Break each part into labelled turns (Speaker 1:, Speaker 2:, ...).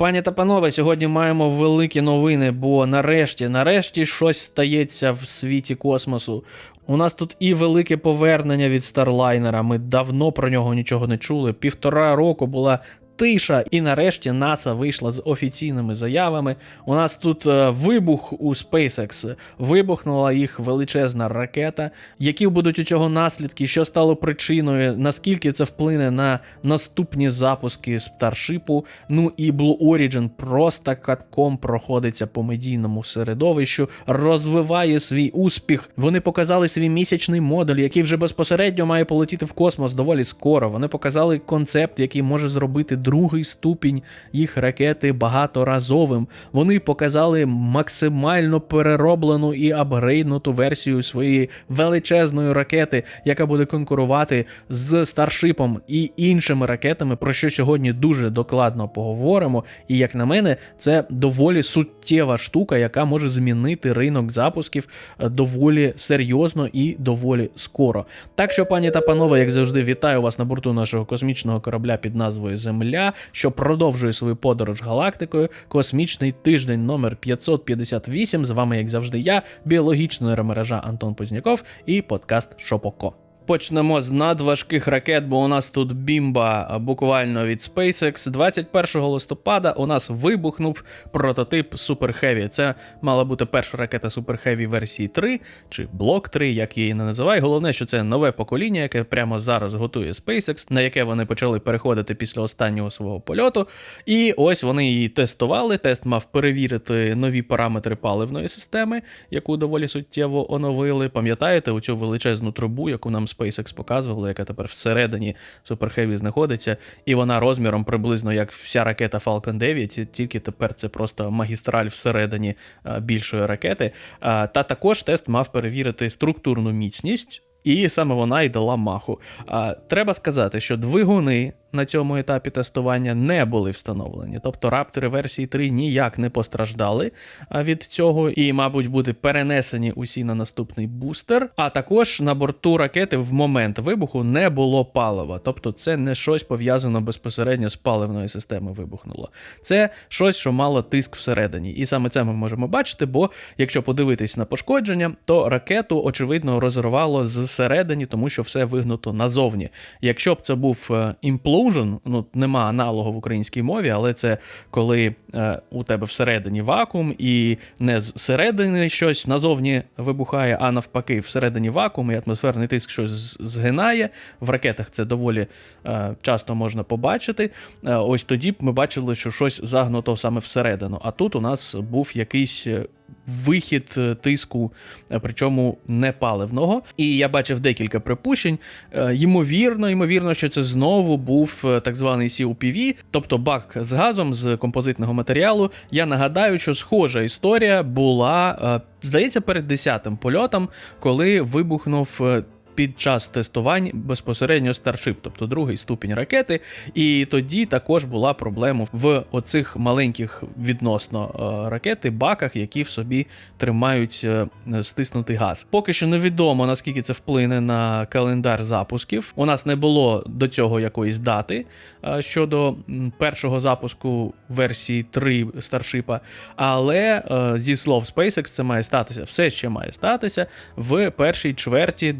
Speaker 1: Пані та панове, сьогодні маємо великі новини, бо нарешті, нарешті щось стається в світі космосу. У нас тут і велике повернення від Старлайнера. Ми давно про нього нічого не чули. Півтора року була тиша, і нарешті НАСА вийшла з офіційними заявами. У нас тут е, вибух у SpaceX, вибухнула їх величезна ракета. Які будуть у цього наслідки, що стало причиною, наскільки це вплине на наступні запуски Старшипу? Ну і Blue Origin просто катком проходиться по медійному середовищу, розвиває свій успіх. Вони показали свій місячний модуль, який вже безпосередньо має полетіти в космос доволі скоро. Вони показали концепт, який може зробити другий ступінь їх ракети багаторазовим. Вони показали максимально перероблену і апгрейднуту версію своєї величезної ракети, яка буде конкурувати з Старшипом і іншими ракетами, про що сьогодні дуже докладно поговоримо. І як на мене, це доволі суттєва штука, яка може змінити ринок запусків е, доволі серйозно і доволі скоро. Так що, пані та панове, як завжди, вітаю вас на борту нашого космічного корабля під назвою Земля, що продовжує свою подорож галактикою. Космічний тиждень номер 558. З вами, як завжди, я, біологічна нейромережа Антон Позняков і подкаст Шопоко. Почнемо з надважких ракет, бо у нас тут бімба буквально від SpaceX. 21 листопада у нас вибухнув прототип Super Heavy. Це мала бути перша ракета Super Heavy версії 3 чи блок 3, як її не називай. Головне, що це нове покоління, яке прямо зараз готує SpaceX, на яке вони почали переходити після останнього свого польоту. І ось вони її тестували. Тест мав перевірити нові параметри паливної системи, яку доволі суттєво оновили. Пам'ятаєте, оцю величезну трубу, яку нам SpaceX показували, яка тепер всередині Super Heavy знаходиться, і вона розміром приблизно як вся ракета Falcon 9, тільки тепер це просто магістраль всередині а, більшої ракети. А, Та також тест мав перевірити структурну міцність. І саме вона й дала маху. А, Треба сказати, що двигуни на цьому етапі тестування не були встановлені. Тобто раптори версії 3 ніяк не постраждали від цього, і, мабуть, будуть перенесені усі на наступний бустер. А також на борту ракети в момент вибуху не було палива. Тобто, це не щось пов'язано безпосередньо з паливною системою вибухнуло. Це щось, що мало тиск всередині. І саме це ми можемо бачити, бо якщо подивитись на пошкодження, то ракету, очевидно, розірвало зсередині, тому що все вигнуто назовні. Якщо б це був е, implosion, ну нема аналогу в українській мові, але це коли е, у тебе всередині вакуум, і не зсередини щось назовні вибухає, а навпаки, всередині вакуум і атмосферний тиск щось згинає. В ракетах це доволі е, часто можна побачити. Е, ось тоді б ми бачили, що щось загнуто саме всередину. А тут у нас був якийсь. Вихід е, тиску, е, причому не паливного. І я бачив декілька припущень. Е, Ймовірно, ймовірно, що це знову був так званий COPV, тобто бак з газом з композитного матеріалу. Я нагадаю, що схожа історія була, здається, перед 10-м польотом, коли вибухнув. Під час тестувань безпосередньо Starship, тобто другий ступінь ракети, і тоді також була проблема в оцих маленьких відносно е, ракети баках, які в собі тримають е, стиснутий газ. Поки що невідомо наскільки це вплине на календар запусків. У нас не було до цього якоїсь дати е, щодо першого запуску версії 3 Старшипа. Але зі слов SpaceX це має статися. Все ще має статися в першій чверті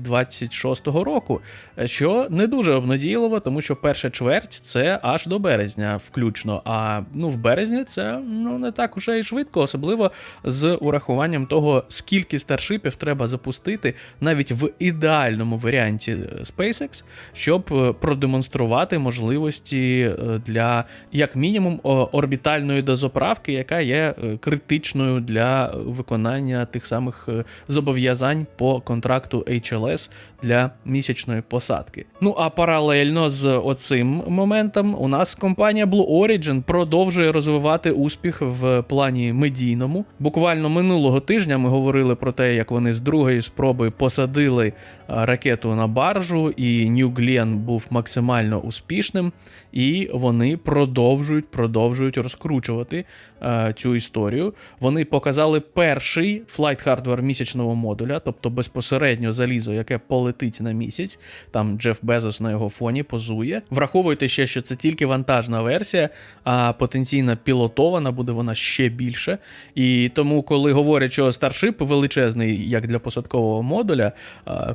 Speaker 1: 26-го року, е, що не дуже обнадійливо, тому що перша чверть це аж до березня, включно. А ну в березні це ну не так уже і швидко, особливо з урахуванням того, скільки старшипів треба запустити навіть в ідеальному варіанті е, SpaceX, щоб е, продемонструвати можливості для як мінімум орбітальної дозаправки, яка є критичною для виконання тих самих зобов'язань по контракту HLS для місячної посадки. Ну а паралельно з оцим моментом у нас компанія Blue Origin продовжує розвивати успіх в плані медійному. Буквально минулого тижня ми говорили про те, як вони з другої спроби посадили е, ракету на баржу, і New Glenn був максимально успішним, і вони продовжують продовжують розкручувати е, цю історію. Вони показали перший флайт хардвер місячного модуля, тобто безпосередньо залізо, яке полетить летить на місяць. Там Джеф Безос на його фоні позує. Враховуйте ще, що це тільки вантажна версія, а потенційно пілотована буде вона ще більше. І тому, коли говорять, що Starship величезний, як для посадкового модуля,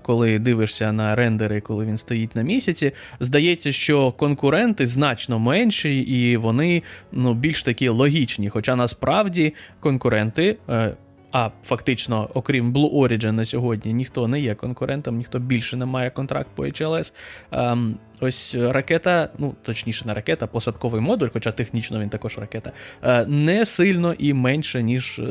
Speaker 1: коли дивишся на рендери, коли він стоїть на місяці, здається, що конкуренти значно менші і вони ну, більш такі логічні. Хоча насправді конкуренти. А фактично, окрім Blue Origin на сьогодні, ніхто не є конкурентом, ніхто більше не має контракт по HLS. Ось ракета, ну точніше, не ракета, посадковий модуль, хоча технічно він також ракета, е, не сильно і менше, ніж.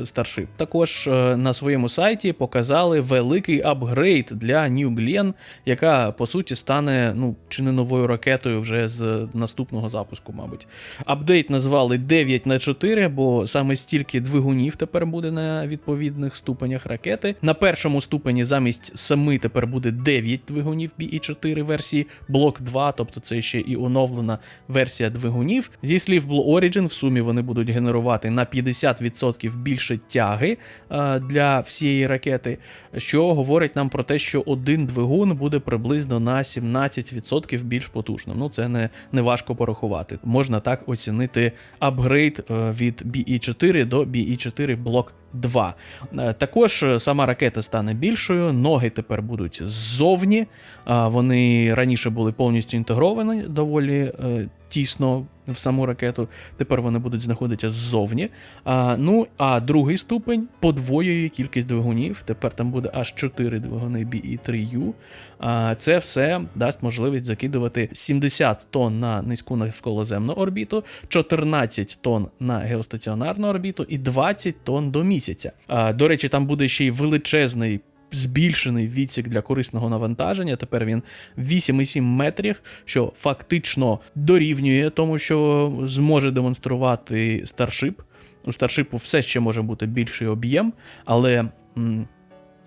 Speaker 1: Також е, на своєму сайті показали великий апгрейд для New Glenn, яка по суті стане ну, чи не новою ракетою вже з наступного запуску, мабуть. Апдейт назвали 9 на 4, бо саме стільки двигунів тепер буде на відповідних ступенях ракети. На першому ступені замість 7 тепер буде 9 двигунів BE4 версії Block 2, тобто це ще і оновлена версія двигунів. Зі слів Blue Origin, в сумі вони будуть генерувати на 50% більше тяги е, для всієї ракети, що говорить нам про те, що один двигун буде приблизно на 17% більш потужним. Ну це не, не важко порахувати. Можна так оцінити апгрейд е, від BE4 до BE4 Block 2. Е, Також е, сама ракета стане більшою, ноги тепер будуть ззовні. А, Вони раніше були повністю інтегровані доволі е, тісно в саму ракету. Тепер вони будуть знаходитися ззовні. А, ну, а другий ступень подвоює кількість двигунів. Тепер там буде аж 4 двигуни BE3U. А, це все дасть можливість закидувати 70 тонн на низьку навколоземну орбіту, 14 тонн на геостаціонарну орбіту і 20 тонн до місяця. А, до речі, там буде ще й величезний збільшений відсік для корисного навантаження. Тепер він 8,7 метрів, що фактично дорівнює тому, що зможе демонструвати Starship. У Старшипу все ще може бути більший об'єм, але.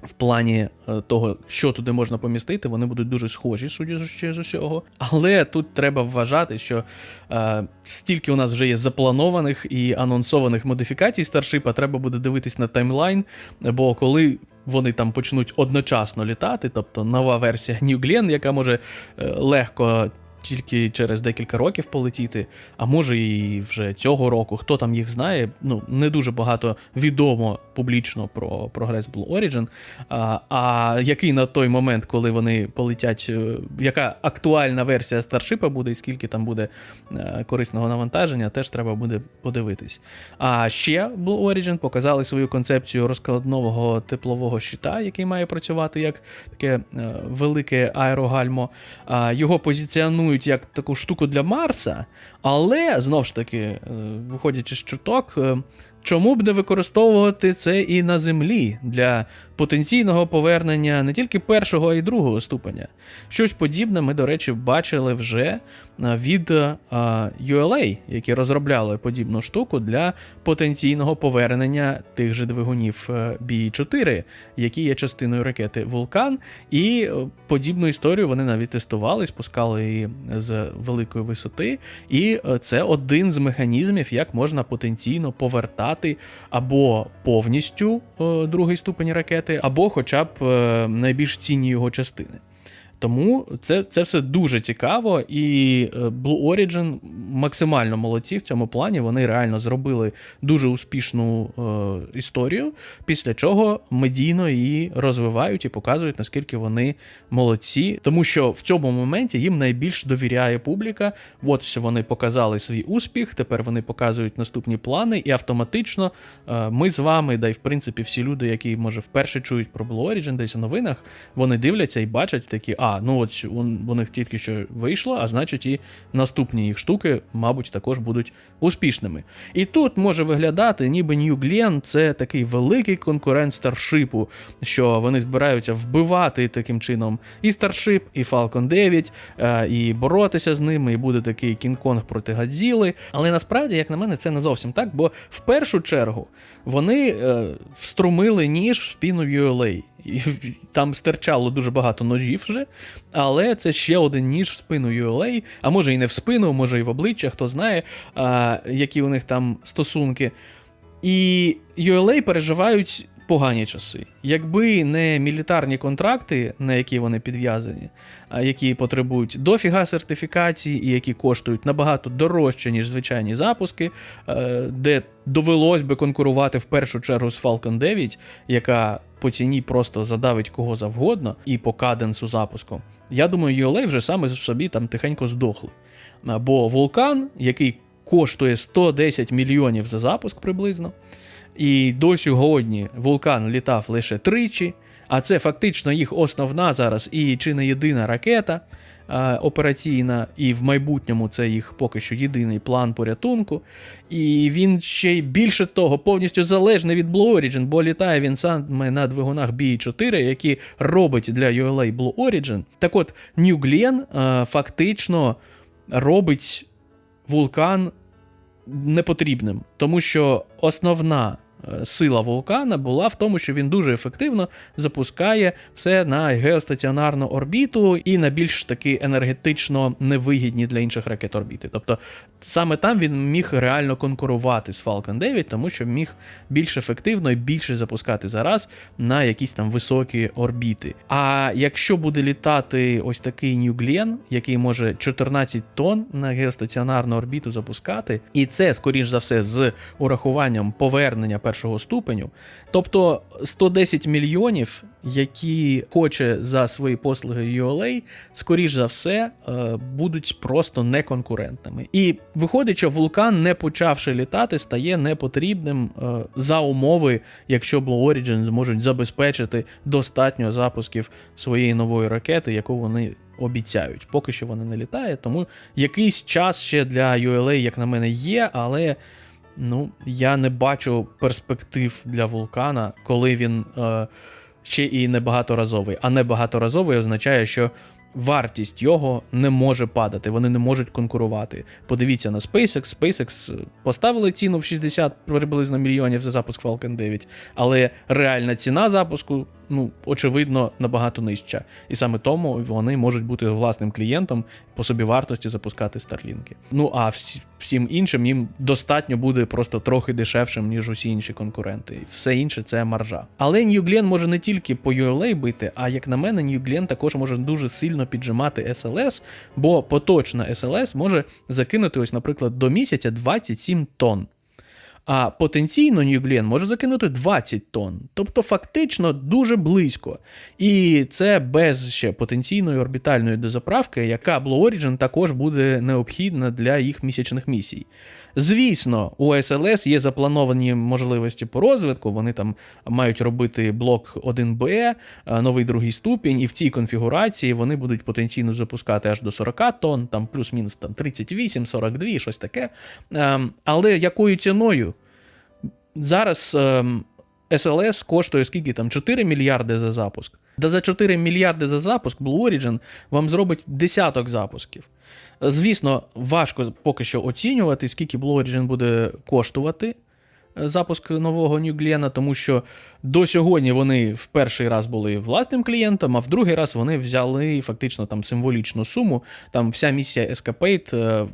Speaker 1: В плані е, того, що туди можна помістити, вони будуть дуже схожі, судячи з усього. Але тут треба вважати, що е, стільки у нас вже є запланованих і анонсованих модифікацій старшипа, треба буде дивитись на таймлайн, бо коли вони там почнуть одночасно літати, тобто нова версія New Glenn, яка може е, легко. Тільки через декілька років полетіти, а може і вже цього року, хто там їх знає. Ну не дуже багато відомо публічно про прогрес Blue Origin. А, а який на той момент, коли вони полетять, е, яка актуальна версія старшипа буде, і скільки там буде е, корисного навантаження, теж треба буде подивитись. А ще Blue Origin показали свою концепцію розкладнового теплового щита, який має працювати як таке е, велике аерогальмо. Його позиціонують як таку штуку для Марса, але знов ж таки, е, виходячи з чуток, е, чому б не використовувати це і на землі для потенційного повернення не тільки першого, а й другого ступеня. Щось подібне ми, до речі, бачили вже е, від е, ULA, які розробляли подібну штуку для потенційного повернення тих же двигунів е, BE-4, які є частиною ракети Вулкан. І е, подібну історію вони навіть тестували, спускали її з великої висоти. І е, це один з механізмів, як можна потенційно повертати або повністю е, другий ступень ракети, або хоча б е, найбільш цінні його частини. Тому це, це все дуже цікаво, і е, Blue Origin максимально молодці в цьому плані. Вони реально зробили дуже успішну е, історію, після чого медійно її розвивають і показують, наскільки вони молодці. Тому що в цьому моменті їм найбільш довіряє публіка. От ось вони показали свій успіх, тепер вони показують наступні плани, і автоматично е, ми з вами, да й в принципі всі люди, які може вперше чують про Blue Origin десь у новинах, вони дивляться і бачать такі, а ну от у них тільки що вийшло, а значить і наступні їх штуки, мабуть, також будуть успішними. І тут може виглядати, ніби New Glenn це такий великий конкурент старшипу, що вони збираються вбивати таким чином і Старшип, і Falcon 9, е, і боротися з ними, і буде такий Кінг-Конг проти Гадзіли. Але насправді, як на мене, це не зовсім так, бо в першу чергу вони е, вструмили ніж в спину ULA. І там стирчало дуже багато ножів вже, але це ще один ніж в спину ULA, а може і не в спину, може і в обличчя, хто знає, а, які у них там стосунки. І ULA переживають погані часи. Якби не мілітарні контракти, на які вони підв'язані, а які потребують дофіга сертифікації і які коштують набагато дорожче, ніж звичайні запуски, е, де довелось би конкурувати в першу чергу з Falcon 9, яка по ціні просто задавить кого завгодно, і по каденсу запуску. Я думаю, ULA вже саме собі там тихенько здохли. Бо вулкан, який коштує 110 мільйонів за запуск приблизно, і до сьогодні вулкан літав лише тричі, а це фактично їх основна зараз і чи не єдина ракета операційна, і в майбутньому це їх поки що єдиний план порятунку. І він ще й більше того, повністю залежний від Blue Origin, бо літає він саме на двигунах BE4, які робить для ULA Blue Origin. Так от, New Glenn фактично робить вулкан непотрібним, тому що основна сила вулкана була в тому, що він дуже ефективно запускає все на геостаціонарну орбіту і на більш таки енергетично невигідні для інших ракет орбіти. Тобто саме там він міг реально конкурувати з Falcon 9, тому що міг більш ефективно і більше запускати зараз на якісь там високі орбіти. А якщо буде літати ось такий New який може 14 тонн на геостаціонарну орбіту запускати, і це, скоріш за все, з урахуванням повернення першого ступеню, тобто 110 мільйонів, які хоче за свої послуги ULA, скоріш за все, е, будуть просто неконкурентними. І виходить, що вулкан, не почавши літати, стає непотрібним е, за умови, якщо Blue Origin зможуть забезпечити достатньо запусків своєї нової ракети, яку вони. Обіцяють, поки що вона не літає, тому якийсь час ще для ULA, як на мене, є, але ну, я не бачу перспектив для вулкана, коли він е, ще і не багаторазовий. А не багаторазовий означає, що вартість його не може падати, вони не можуть конкурувати. Подивіться на SpaceX. SpaceX поставили ціну в 60 приблизно мільйонів за запуск Falcon 9, але реальна ціна запуску, ну, очевидно, набагато нижча. І саме тому вони можуть бути власним клієнтом по собі вартості запускати старлінки. Ну а всі, всім іншим їм достатньо буде просто трохи дешевшим, ніж усі інші конкуренти. Все інше це маржа. Але New Glenn може не тільки по ULA бити, а як на мене, New Glenn також може дуже сильно піджимати SLS, бо поточна SLS може закинути, ось, наприклад, до місяця 27 тонн. А потенційно Glenn може закинути 20 тонн, тобто фактично дуже близько. І це без ще потенційної орбітальної дозаправки, яка Blue Origin також буде необхідна для їх місячних місій. Звісно, у SLS є заплановані можливості по розвитку. Вони там мають робити блок 1Б, е, новий другий ступінь, і в цій конфігурації вони будуть потенційно запускати аж до 40 тонн, там плюс-мінус там 38, 42, щось таке. Ем, Але якою ціною? Зараз ем, SLS коштує скільки там 4 мільярди за запуск. Да за 4 мільярди за запуск Blue Origin вам зробить десяток запусків. Звісно, важко поки що оцінювати, скільки Blue Origin буде коштувати е, запуск нового New тому що до сьогодні вони в перший раз були власним клієнтом, а в другий раз вони взяли фактично там символічну суму. Там вся місія Escapade, е,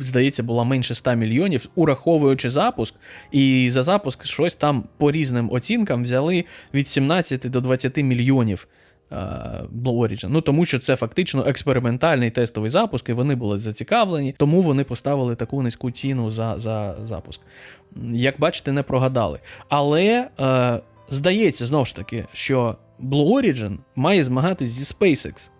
Speaker 1: здається, була менше 100 мільйонів, ураховуючи запуск. І за запуск щось там по різним оцінкам взяли від 17 до 20 мільйонів. е, Blue Origin. Ну тому що це фактично експериментальний тестовий запуск, і вони були зацікавлені, тому вони поставили таку низьку ціну за, за запуск. Як бачите, не прогадали. Але е, здається знову ж таки, що Blue Origin має змагатись зі SpaceX.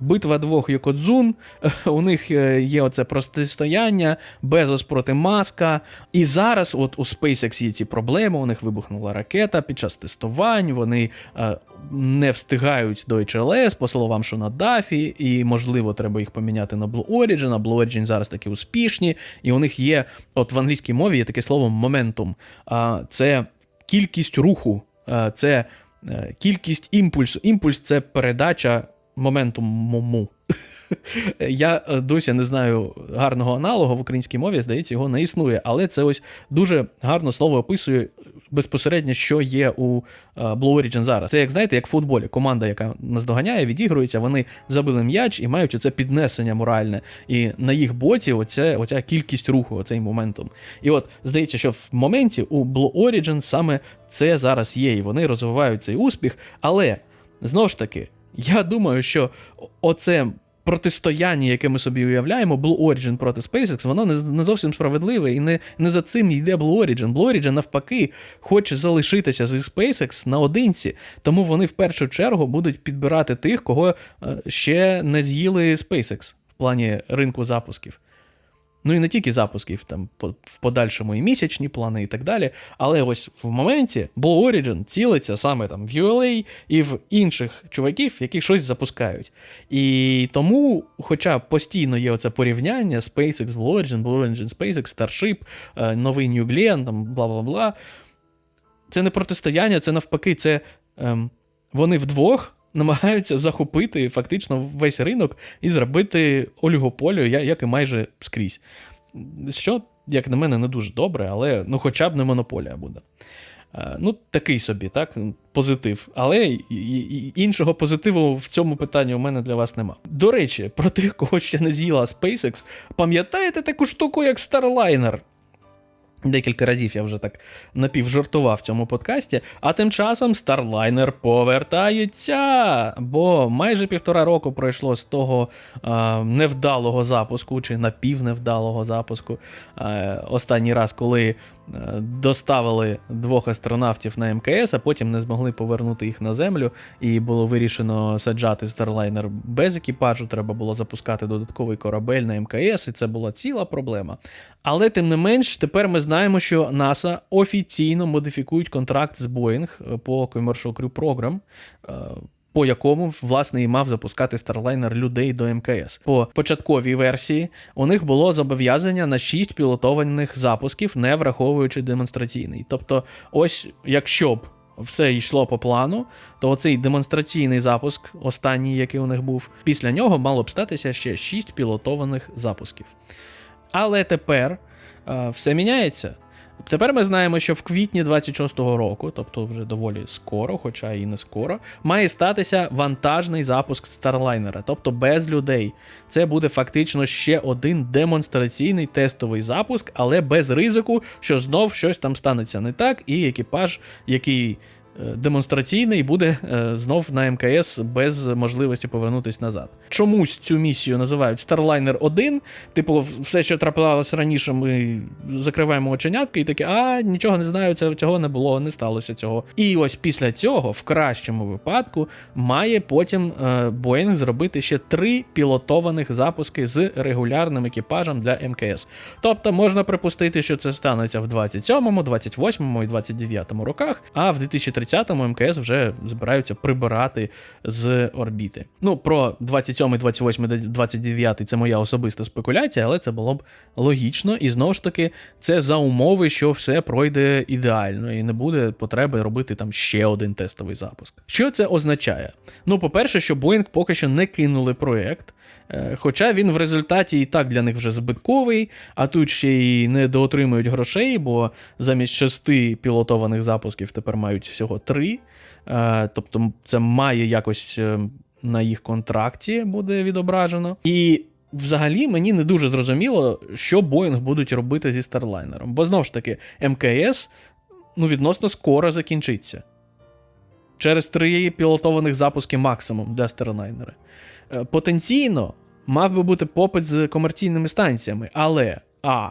Speaker 1: Битва двох Йокодзун, у них е, є оце протистояння, Безос проти Маска. І зараз, от у SpaceX є ці проблеми, у них вибухнула ракета під час тестувань, вони е, не встигають до HLS, по словам, що на DAFI, і, можливо, треба їх поміняти на Blue Origin, а Blue Origin зараз такі успішні, і у них є, от в англійській мові є таке слово моментум. Це кількість руху, це е, кількість імпульсу. Імпульс це передача моментуму. Я е, досі не знаю гарного аналогу в українській мові, здається, його не існує, але це ось дуже гарно слово описує безпосередньо, що є у е, Blue Origin зараз. Це як знаєте, як в футболі. Команда, яка наздоганяє, відігрується, вони забили м'яч і мають оце піднесення моральне. І на їх боці оця, оця кількість руху, оцей моментум. І от здається, що в моменті у Blue Origin саме це зараз є, і вони розвивають цей успіх. Але знову ж таки, я думаю, що оце протистояння, яке ми собі уявляємо, Blue Origin проти SpaceX, воно не, не зовсім справедливе і не, не за цим йде Blue Origin. Blue Origin, навпаки, хоче залишитися зі SpaceX наодинці, тому вони в першу чергу будуть підбирати тих, кого е, ще не з'їли SpaceX в плані ринку запусків. Ну і не тільки запусків, там в подальшому і місячні плани, і так далі. Але ось в моменті Blue Origin цілиться саме там в ULA і в інших чуваків, які щось запускають. І тому, хоча постійно є оце порівняння SpaceX, Blue Origin, Blue Origin, SpaceX, Starship, е, новий New Glenn, там бла бла бла. Це не протистояння, це навпаки, це ем, вони вдвох намагаються захопити фактично весь ринок і зробити олігополію, як і майже скрізь. Що, як на мене, не дуже добре, але ну, хоча б не монополія буде. Е, Ну, такий собі, так, позитив. Але іншого позитиву в цьому питанні у мене для вас нема. До речі, про тих, кого ще не з'їла SpaceX, пам'ятаєте таку штуку, як Starliner? Декілька разів я вже так напівжартував в цьому подкасті. А тим часом Starliner повертається. Бо майже півтора року пройшло з того е, невдалого запуску чи напівневдалого запуску. Е, останній раз, коли е, доставили двох астронавтів на МКС, а потім не змогли повернути їх на землю, і було вирішено саджати Starliner без екіпажу. Треба було запускати додатковий корабель на МКС, і це була ціла проблема. Але тим не менш, тепер ми знаємо, що НАСА офіційно модифікують контракт з Boeing по Commercial Crew Program. е, По якому власне і мав запускати Starliner людей до МКС. По початковій версії у них було зобов'язання на 6 пілотованих запусків, не враховуючи демонстраційний. Тобто, ось якщо б все йшло по плану, то оцей демонстраційний запуск, останній, який у них був, після нього мало б статися ще 6 пілотованих запусків. Але тепер е, все міняється. Тепер ми знаємо, що в квітні 26-го року, тобто вже доволі скоро, хоча і не скоро, має статися вантажний запуск Старлайнера, тобто без людей. Це буде фактично ще один демонстраційний тестовий запуск, але без ризику, що знов щось там станеться не так, і екіпаж, який е, демонстраційний, буде е, знов на МКС без можливості повернутися назад. Чомусь цю місію називають Starliner 1. Типу, все, що траплялось раніше, ми закриваємо оченятки і такі, а нічого не знаю, цього не було, не сталося цього. І ось після цього, в кращому випадку, має потім е, Boeing зробити ще три пілотованих запуски з регулярним екіпажем для МКС. Тобто можна припустити, що це станеться в 27-му, 28-му і 29-му роках, а в 2030-му МКС вже збираються прибирати з орбіти. Ну, про 27, 28, 29 це моя особиста спекуляція, але це було б логічно. І знову ж таки, це за умови, що все пройде ідеально, і не буде потреби робити там ще один тестовий запуск. Що це означає? Ну, по-перше, що Boeing поки що не кинули проєкт. Е, Хоча він в результаті і так для них вже збитковий, а тут ще й не доотримують грошей, бо замість шести пілотованих запусків тепер мають всього три. Е, Тобто це має якось е, на їх контракті буде відображено. І взагалі мені не дуже зрозуміло, що Boeing будуть робити зі Starliner. Бо знову ж таки, МКС ну, відносно скоро закінчиться. Через три пілотованих запуски максимум для. Е, Потенційно мав би бути попит з комерційними станціями, але А.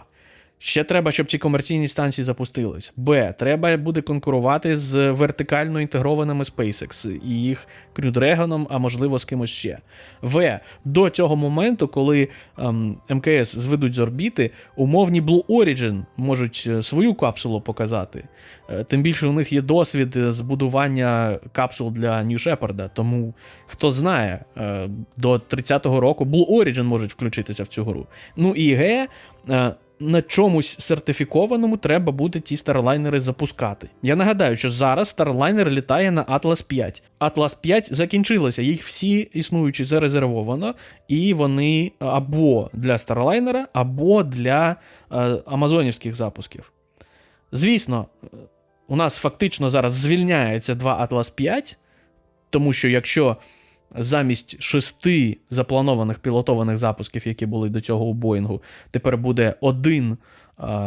Speaker 1: Ще треба, щоб ці комерційні станції запустились. Б. Треба буде конкурувати з вертикально інтегрованими SpaceX і їх Dragon, а можливо з кимось ще. В. До цього моменту, коли ем, МКС зведуть з орбіти, умовні Blue Origin можуть е, свою капсулу показати. Е, Тим більше у них є досвід збудування капсул для New Shepard, тому хто знає, е, до 30-го року Blue Origin можуть включитися в цю гру. Ну і Г. На чомусь сертифікованому треба буде ті старлайнери запускати. Я нагадаю, що зараз Starliner літає на Atlas 5. Atlas 5 закінчилося, їх всі існуючі зарезервовано, і вони або для Starliner, або для е, амазонівських запусків. Звісно, у нас фактично зараз звільняється два Atlas 5, тому що якщо замість шести запланованих пілотованих запусків, які були до цього у Боїнгу, тепер буде один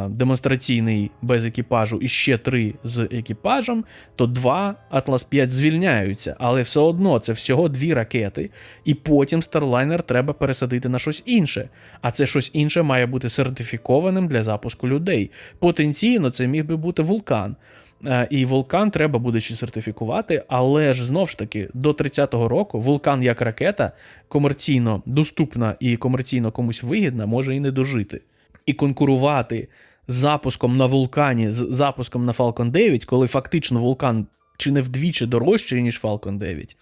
Speaker 1: демонстраційний без екіпажу і ще три з екіпажем, то два Atlas 5 звільняються, але все одно це всього дві ракети, і потім Starliner треба пересадити на щось інше. А це щось інше має бути сертифікованим для запуску людей. Потенційно це міг би бути вулкан. Е, І вулкан треба буде ще сертифікувати, але ж знов ж таки до 30-го року вулкан як ракета комерційно доступна і комерційно комусь вигідна, може і не дожити. І конкурувати з запуском на вулкані з запуском на Falcon 9, коли фактично вулкан чи не вдвічі дорожчий, ніж Falcon 9.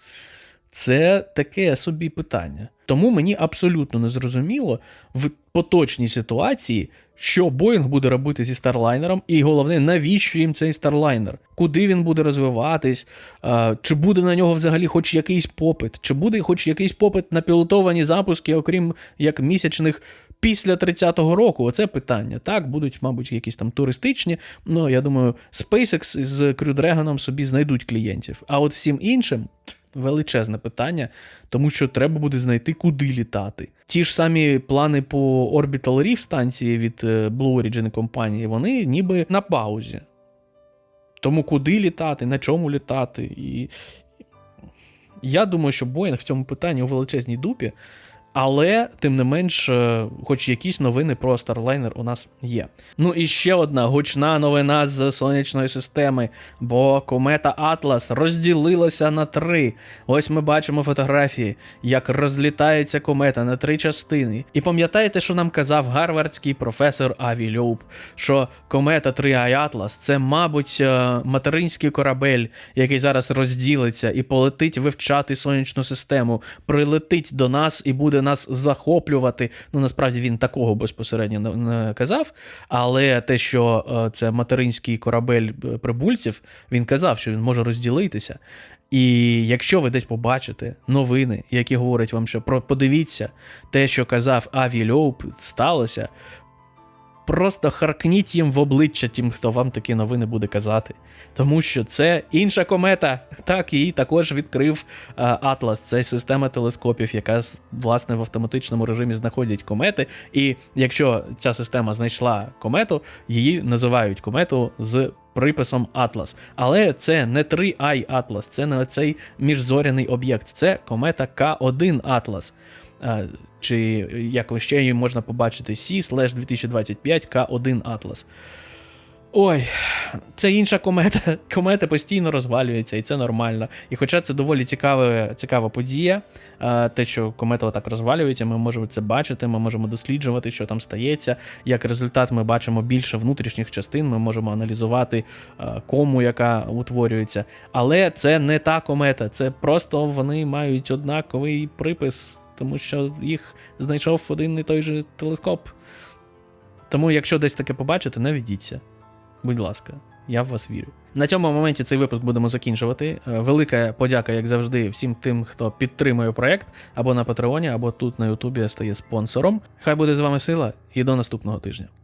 Speaker 1: Це таке собі питання. Тому мені абсолютно не зрозуміло в поточній ситуації, що Боїнг буде робити зі Старлайнером, і головне, навіщо їм цей Старлайнер? Куди він буде розвиватись? Чи буде на нього взагалі хоч якийсь попит? Чи буде хоч якийсь попит на пілотовані запуски, окрім як місячних після 30-го року? Оце питання. Так, будуть, мабуть, якісь там туристичні. Ну, я думаю, SpaceX з Dragon собі знайдуть клієнтів. А от всім іншим величезне питання, тому що треба буде знайти, куди літати. Ті ж самі плани по Orbital Reef станції від е, Blue Origin компанії, вони ніби на паузі. Тому куди літати, на чому літати. І я думаю, що Боїнг в цьому питанні у величезній дупі. Але, тим не менш, е, хоч якісь новини про Starliner у нас є. Ну і ще одна гучна новина з сонячної системи, бо комета Atlas розділилася на три. Ось ми бачимо фотографії, як розлітається комета на три частини. І пам'ятаєте, що нам казав гарвардський професор Аві Льоуп, що комета 3i Atlas це, мабуть, е, материнський корабель, який зараз розділиться і полетить вивчати сонячну систему, прилетить до нас і буде нас захоплювати. Ну насправді він такого безпосередньо не, казав. Але те, що е, це материнський корабель е, прибульців, він казав, що він може розділитися. І якщо ви десь побачите новини, які говорять вам, що про подивіться те, що казав Аві Льоуп, сталося. Просто харкніть їм в обличчя тим, хто вам такі новини буде казати. Тому що це інша комета. Так, її також відкрив Атлас. Це система телескопів, яка власне в автоматичному режимі знаходить комети. І якщо ця система знайшла комету, її називають комету з приписом Атлас. Але це не 3i Атлас, це не цей міжзоряний об'єкт, це комета К1 Атлас. Чи як ще її можна побачити C 2025 К1 Atlas. Ой, це інша комета. Комета постійно розвалюється, і це нормально. І хоча це доволі цікава, цікава подія, те, що комета так розвалюється, ми можемо це бачити, ми можемо досліджувати, що там стається. Як результат, ми бачимо більше внутрішніх частин, ми можемо аналізувати кому, яка утворюється. Але це не та комета, це просто вони мають однаковий припис тому що їх знайшов один і той же телескоп. Тому, якщо десь таке побачите, не ведіться. Будь ласка, я в вас вірю. На цьому моменті цей випуск будемо закінчувати. Е, Велика подяка, як завжди, всім тим, хто підтримує проект або на Патреоні, або тут на Ютубі стає спонсором. Хай буде з вами сила, і до наступного тижня.